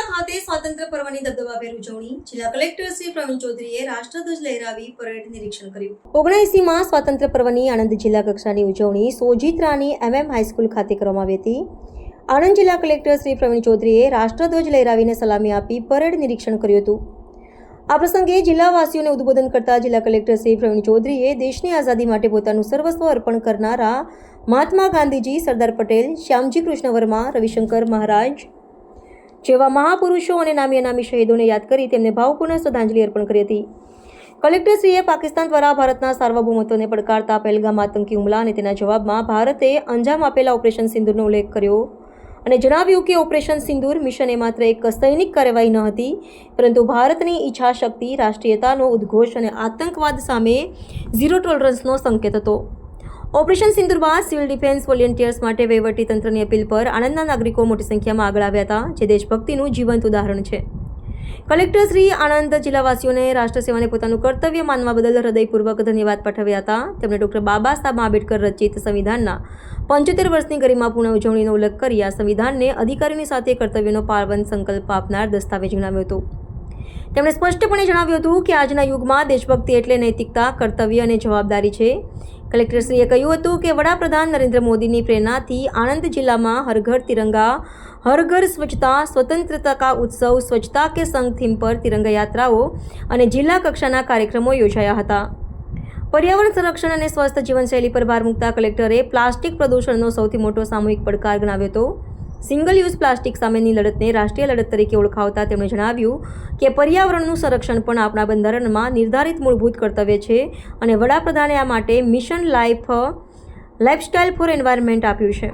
સ્વાતંત્ર્ય પર્વની દબદબાભેર ઉજવણી જિલ્લા કલેક્ટર શ્રી પ્રવીણ ચૌધરીએ રાષ્ટ્રધ્વજ લહેરાવી પરેડ નિરીક્ષણ કર્યું. ઓગણએસીમાં સ્વાતંત્ર્ય પર્વની આણંદ જિલ્લા કક્ષાની ઉજવણી સોજિત્રાની એમએમ હાઈસ્કૂલ ખાતે કરવામાં આવી હતી. આણંદ જિલ્લા કલેક્ટર શ્રી પ્રવીણ ચૌધરીએ રાષ્ટ્રધ્વજ લહેરાવીને સલામી આપી પરેડ નિરીક્ષણ કર્યું હતું. આ પ્રસંગે જિલ્લાવાસીઓને ઉદ્બોધન કરતા જિલ્લા કલેક્ટર શ્રી પ્રવીણ ચૌધરીએ દેશની આઝાદી માટે પોતાનું સર્વસ્વ અર્પણ કરનારા મહાત્મા ગાંધીજી, સરદાર પટેલ, શ્યામજી કૃષ્ણ વર્મા, રવિશંકર મહારાજ જેવા મહાપુરુષો અને નામી અનામી શહીદોને યાદ કરી તેમને ભાવપૂર્ણ શ્રદ્ધાંજલિ અર્પણ કરી હતી. કલેક્ટરશ્રીએ પાકિસ્તાન દ્વારા ભારતના સાર્વભૌમત્વને પડકારતા પહેલગામ આતંકી હુમલા અને તેના જવાબમાં ભારતે અંજામ આપેલા ઓપરેશન સિંદૂરનો ઉલ્લેખ કર્યો અને જણાવ્યું કે ઓપરેશન સિંદૂર મિશન એ માત્ર એક સૈનિક કાર્યવાહી ન હતી, પરંતુ ભારતની ઈચ્છા શક્તિ રાષ્ટ્રીયતાનો ઉદ્ઘોષ અને આતંકવાદ સામે ઝીરો ટોલરન્સનો સંકેત હતો. ઓપરેશન સિંદુર બાદ સિવિલ ડિફેન્સ વોલેન્ટિયર્સ માટે વહીવટી તંત્રની અપીલ પર આણંદના નાગરિકો મોટી સંખ્યામાં આગળ આવ્યા હતા, જે દેશભક્તિનું જીવંત ઉદાહરણ છે. કલેક્ટર શ્રી આણંદ જિલ્લાવાસીઓને રાષ્ટ્ર સેવાને પોતાનું કર્તવ્ય માનવા બદલ હૃદયપૂર્વક ધન્યવાદ પાઠવ્યા હતા. તેમણે ડોક્ટર બાબા સાહેબ આંબેડકર રચિત સંવિધાનના પંચોતેર વર્ષની ગરિમાપૂર્ણ ઉજવણીનો ઉલ્લેખ કરી આ સંવિધાનને અધિકારીની સાથે કર્તવ્યનો પાવન સંકલ્પ આપનાર દસ્તાવેજ ગણાવ્યો હતો. તેમણે સ્પષ્ટપણે જણાવ્યું હતું કે આજના યુગમાં દેશભક્તિ એટલે નૈતિકતા, કર્તવ્ય અને જવાબદારી છે. કલેક્ટરશ્રીએ કહ્યું હતું કે વડાપ્રધાન નરેન્દ્ર મોદીની પ્રેરણાથી આણંદ જિલ્લામાં હરઘર તિરંગા, હરઘર સ્વચ્છતા, સ્વતંત્રતા કા ઉત્સવ, સ્વચ્છતા કે સંઘ થીમ પર તિરંગા યાત્રાઓ અને જિલ્લા કક્ષાના કાર્યક્રમો યોજાયા હતા. પર્યાવરણ સંરક્ષણ અને સ્વસ્થ જીવનશૈલી પર ભાર મૂકતા કલેક્ટરે પ્લાસ્ટિક પ્રદૂષણનો સૌથી મોટો સામૂહિક પડકાર ગણાવ્યો હતો. સિંગલ યુઝ પ્લાસ્ટિક સામેની લડતને રાષ્ટ્રીય લડત તરીકે ઓળખાવતા તેમણે જણાવ્યું કે પર્યાવરણનું સંરક્ષણ પણ આપણા બંધારણમાં નિર્ધારિત મૂળભૂત કર્તવ્ય છે અને વડાપ્રધાને આ માટે mission life lifestyle for environment આપ્યું છે.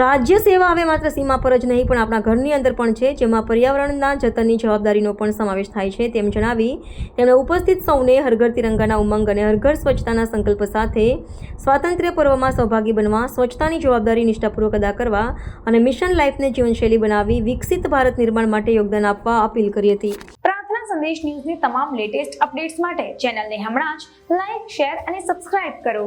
રાજ્ય સેવા હવે માત્ર સીમા પર જ નહીં, પણ આપણા ઘરની અંદર પણ છે, જેમાં પર્યાવરણના જતનની જવાબદારીનો પણ સમાવેશ થાય છે, તેમ જણાવી તેમણે ઉપસ્થિત સૌને હરઘર તિરંગાના ઉમંગ અને હરઘર સ્વચ્છતાના સંકલ્પ સાથે સ્વાતંત્ર્ય પર્વમાં સહભાગી બનવા, સ્વચ્છતાની જવાબદારી નિષ્ઠાપૂર્વક અદા કરવા અને મિશન લાઈફને જીવનશૈલી બનાવી વિકસિત ભારત નિર્માણ માટે યોગદાન આપવા અપીલ કરી હતી. પ્રાર્થના સંદેશ ન્યૂઝની તમામ લેટેસ્ટ અપડેટ્સ માટે ચેનલને હમણાં જ લાઈક, શેર અને સબસ્ક્રાઇબ કરો.